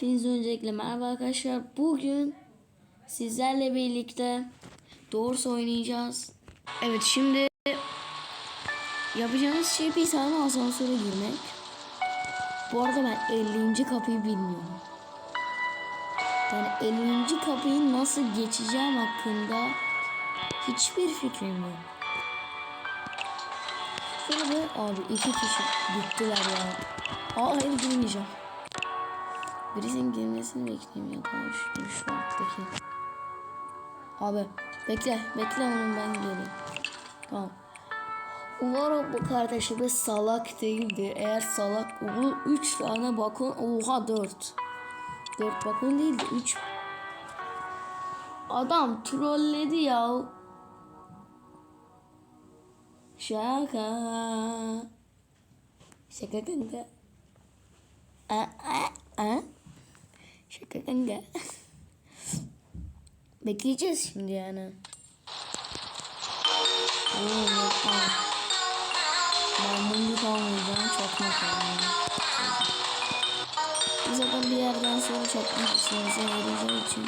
Hepinize öncelikle merhaba arkadaşlar. Bugün sizlerle birlikte Doors oynayacağız. Evet şimdi yapacağımız şey bir tane asansöre girmek. Bu arada ben 50. kapıyı bilmiyorum. Yani 50. kapıyı nasıl geçeceğim hakkında hiçbir fikrim yok. Şöyle abi iki kişi gittiler ya. Aa hayır girmeyeceğim. Birisinin girmesini tamam şu, şu alttaki. Abi bekle bekle onun ben geleyim. Tamam. Umarım bu kardeşimiz salak değildi. Eğer salak bu 3 tane bakın oha 4. 4 bakın değildi 3. Adam trolledi ya. Şaka. Şaka kanka. Aa, aa, aa. Şaka kanka. Bekleyeceğiz şimdi yani. Oo. Ben mumlu kalmayacağım. Çakmak kalmayacağım. Zaten bir yerden sonra çakmak işlerinize yarayacağı için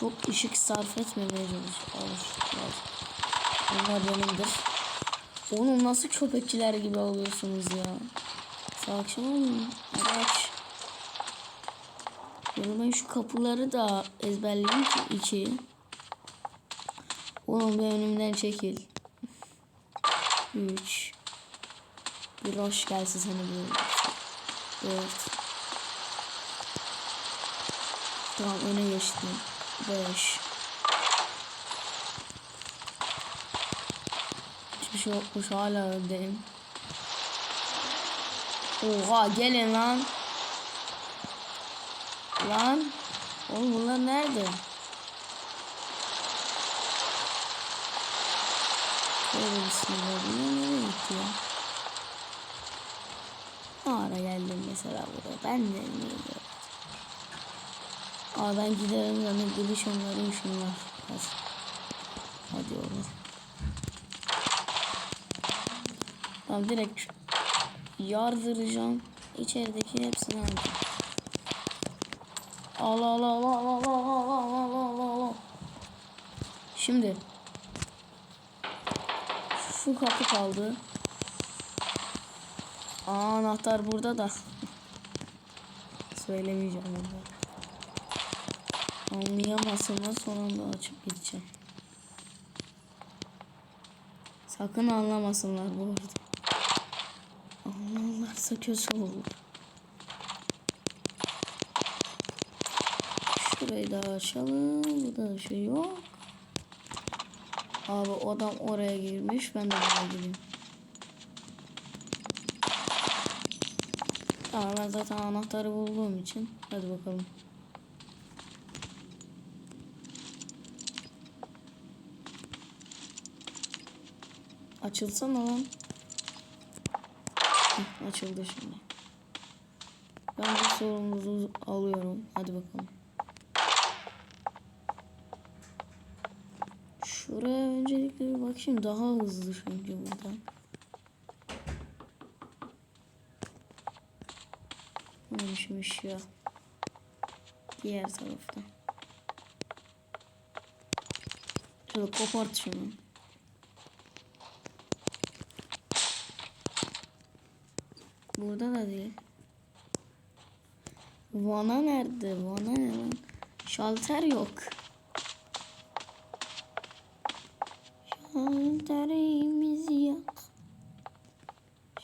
çok ışık sarf etmemeye çalışıyoruz. Onlar benimdir. Oğlum nasıl köpekçiler gibi oluyorsunuz ya. Sakin olun. Hadi aç. Ben şu kapıları da ezberleyeyim ki iki. Oğlum bir önümden çekil. Üç. Bir hoş gelsin sana bir. Dört. Tamam öne geçtim. Beş. Hiçbir şey yokmuş hala öndeyim. Oha gelin lan. Lan. Oğlum bunlar nerede? Şöyle bismillah. Bunlar nereye gitti? Ne ara geldim mesela buraya? Ben de bilmiyorum. Aa ben giderim yani geliş onların şunlar. Hadi. Hadi oğlum. Tamam direkt yardıracağım. İçerideki hepsini alacağım. Allah Allah Allah Allah Allah Allah Allah Allah Allah. Şimdi şu kapı kaldı. Aa, anahtar burada da. Söylemeyeceğim onu. Anlayamazsınlar son anda açıp gideceğim. Sakın anlamasınlar bu arada. Anlarlarsa kötü olur. Şurayı da açalım. Burada da şey yok. Abi adam oraya girmiş. Ben de buraya gireyim. Tamam ben zaten anahtarı bulduğum için. Hadi bakalım. Açılsana lan. Açıldı şimdi. Ben bu sorumluluğu alıyorum. Hadi bakalım. Şuraya öncelikle bir bakayım. Daha hızlı çünkü buradan. Neymişmiş ya. Diğer tarafta. Şöyle kopart şunu. Burada da değil. Vana nerede? Vana ne lan? Şalter yok. Şalterimiz yok.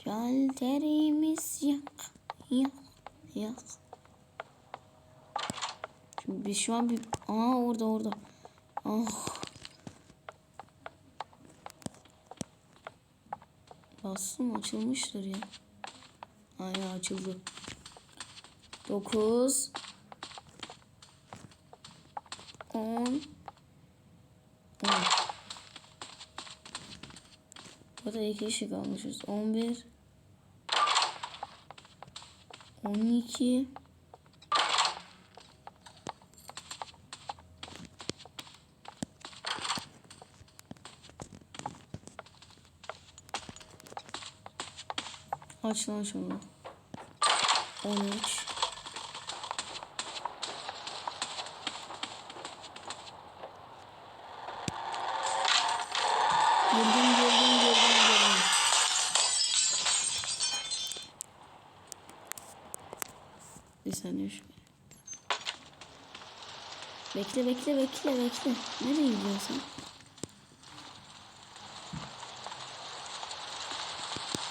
Şalterimiz yok. Yok. Yok. Şimdi biz şu an bir... Aa orada orada. Ah. Bastım açılmıştır ya. Aynen açıldı. 9 10 10 Burada iki kişi kalmışız. 11 12 Aç lan şunu. 13 saniye şu. Bekle bekle bekle bekle. Nereye gidiyorsun?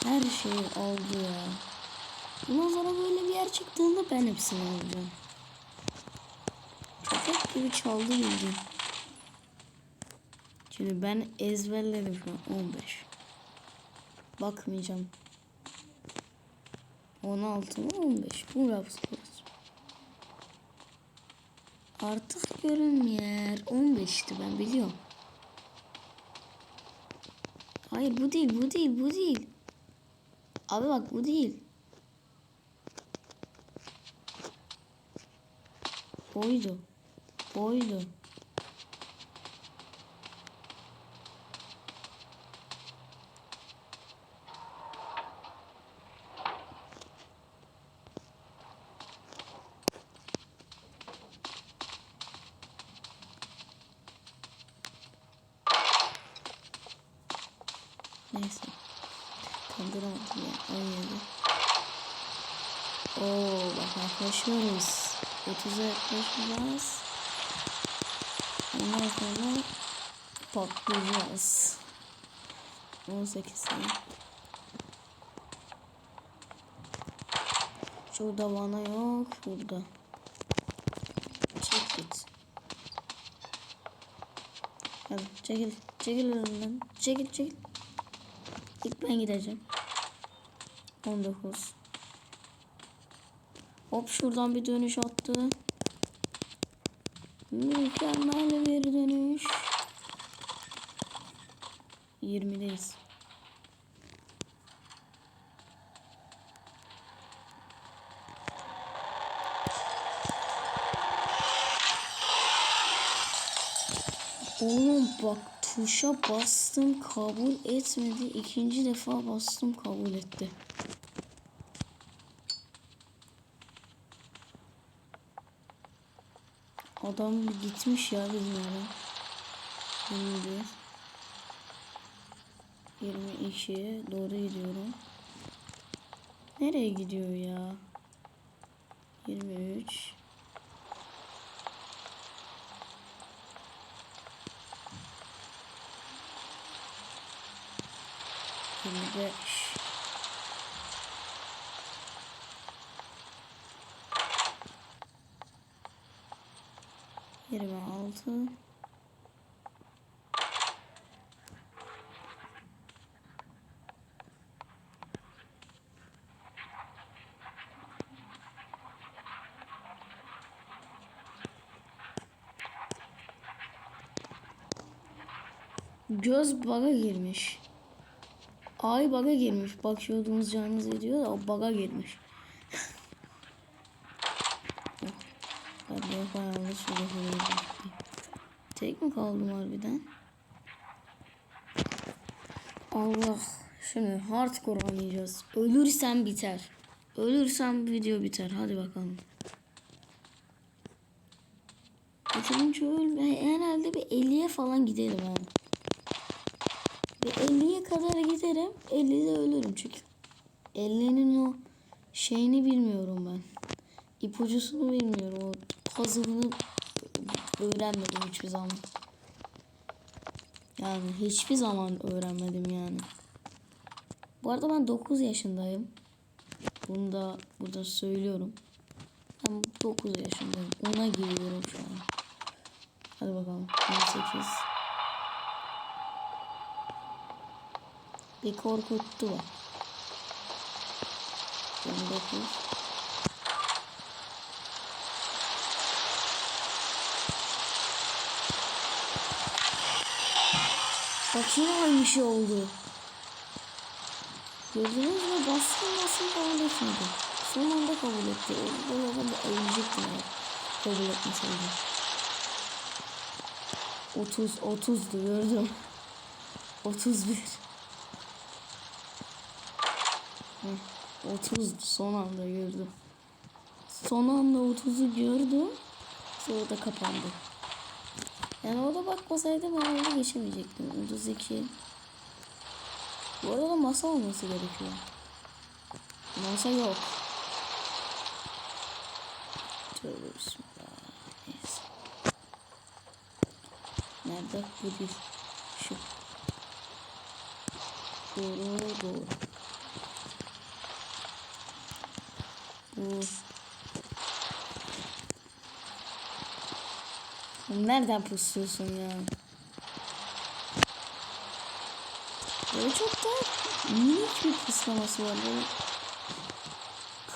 Her şeyi aldı ya. Bundan sonra böyle bir yer çıktığında ben hepsini alacağım. Köpek gibi çaldı bildiğin. Şimdi ben ezberledim şu an 15. Bakmayacağım. 16 mı 15 bu yapsın burası. Artık görünmüyor. 15'ti ben biliyorum. Hayır bu değil bu değil bu değil. Abi bak bu değil. Oydu. Oydu. Neyse. Kandıramadım ya. 17. Oo bak yaklaşıyoruz. 30'a yaklaşacağız. Ondan sonra patlayacağız. 18 sene. Şurada bana yok. Burada. Çek git. Hadi çekil. Çekil önümden. Çekil çekil. İlk ben gideceğim. 19. Hop şuradan bir dönüş attı. Mükemmel bir dönüş. 20'deyiz. Oğlum bak tuşa bastım kabul etmedi. İkinci defa bastım kabul etti. Adam gitmiş ya bilmiyorum. 21 22 doğru gidiyorum. Nereye gidiyor ya? 23 25 26 Göz baga girmiş. Ay baga girmiş. Bakıyordunuz canınız ediyor da o baga girmiş. De bayağı şöyle Tek mi kaldım harbiden? Allah. Şimdi hardcore oynayacağız. Ölürsem biter. Ölürsem video biter. Hadi bakalım. Bitirince öl. Herhalde bir 50'ye falan gidelim abi. Bir 50'ye kadar giderim. 50'de ölürüm çünkü. 50'nin o şeyini bilmiyorum ben. İpucusunu bilmiyorum. O puzzle'ını öğrenmedim hiçbir zaman. Yani hiçbir zaman öğrenmedim yani. Bu arada ben 9 yaşındayım. Bunu da burada söylüyorum. Ben 9 yaşındayım. Ona giriyorum şu an. Hadi bakalım. 18. Bir korkuttu bak. 29. Bak yine aynı şey oldu. Gördünüz mü? Bastım bastım kabul etmedi. Son anda kabul etti. O zaman da ölecektim ya. Kabul etmeseydi. 30 30'du gördüm. 31. Heh, 30 son anda gördüm. Son anda 30'u gördüm. Sonra da kapandı. Yani orada bakmasaydım orada geçemeyecektim. 32. Bu arada masa olması gerekiyor. Masa yok. Tövbe bismillah. Nerede? Bu değil. Şu. Doğru doğru. Bu. Sen Nereden pusuyorsun ya? Böyle çok da minik bir pıslaması var. Böyle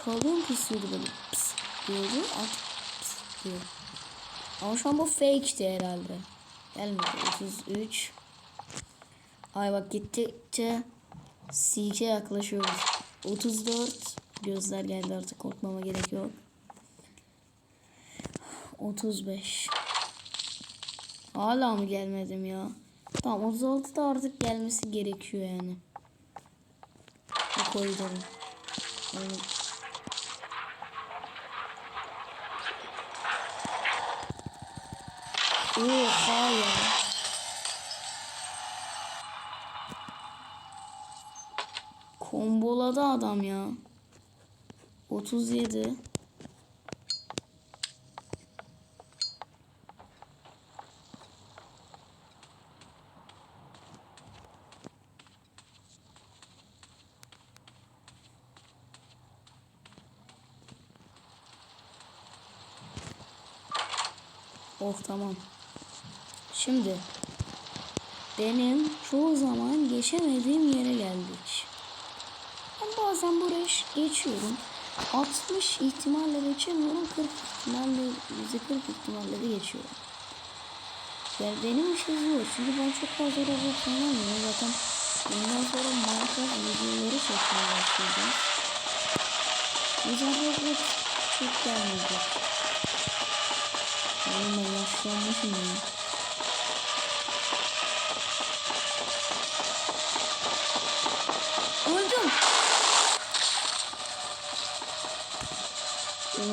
kalın pısıyordu böyle pıs diyordu. Artık pıs diyor. Ama şu an bu fake'ti herhalde. Gelmedi. 33. Ay bak gittikçe Seek'e yaklaşıyoruz. 34. Gözler geldi artık korkmama gerek yok. 35. Hala mı gelmedim ya? Tamam 36 da artık gelmesi gerekiyor yani. Bu koridorun. Evet. Oha ya. Komboladı adam ya. 37. Oh tamam. Şimdi benim çoğu zaman geçemediğim yere geldik. Ben bazen buraya geçiyorum. 60 ihtimalle geçemiyorum. 40 ihtimalle, %40 ihtimalle de geçiyorum. Yani benim işim zor. Çünkü ben çok fazla robot oynamıyorum. Zaten bundan sonra Minecraft videoları çekmeye başlayacağım. Yüzden robot çok gelmeyecek. Oğlum ben yaşlanmışım ya. Bak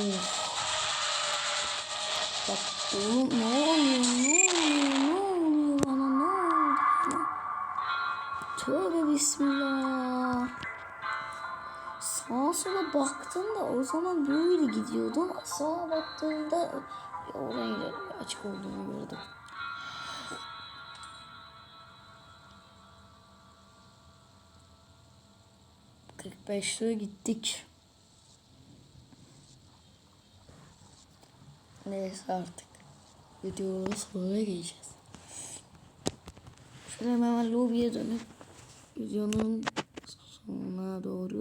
oğlum ne oluyor ne oluyor ne oluyor bana ne oldu? Tövbe bismillah. Sağa sola baktım da o zaman böyle gidiyordum. Sağa baktığımda yolun ileri açık olduğunu gördüm. Kırk beşte gittik. Neyse artık. Videonun sonuna geleceğiz. Şöyle hemen lobiye dönüp videonun sonuna doğru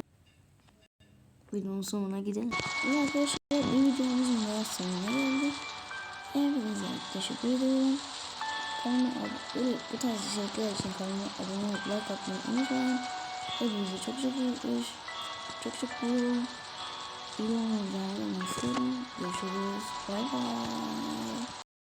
videonun sonuna gidelim. Evet arkadaşlar bir videomuzun daha sonuna geldik. Hepinize teşekkür ediyorum. Kanalıma abone bu tarz içerikler için kanalıma abone olup like atmayı unutmayın. Hepinize çok çok iyi çok çok iyi iyi istiyorum. Görüşürüz. Bay bay.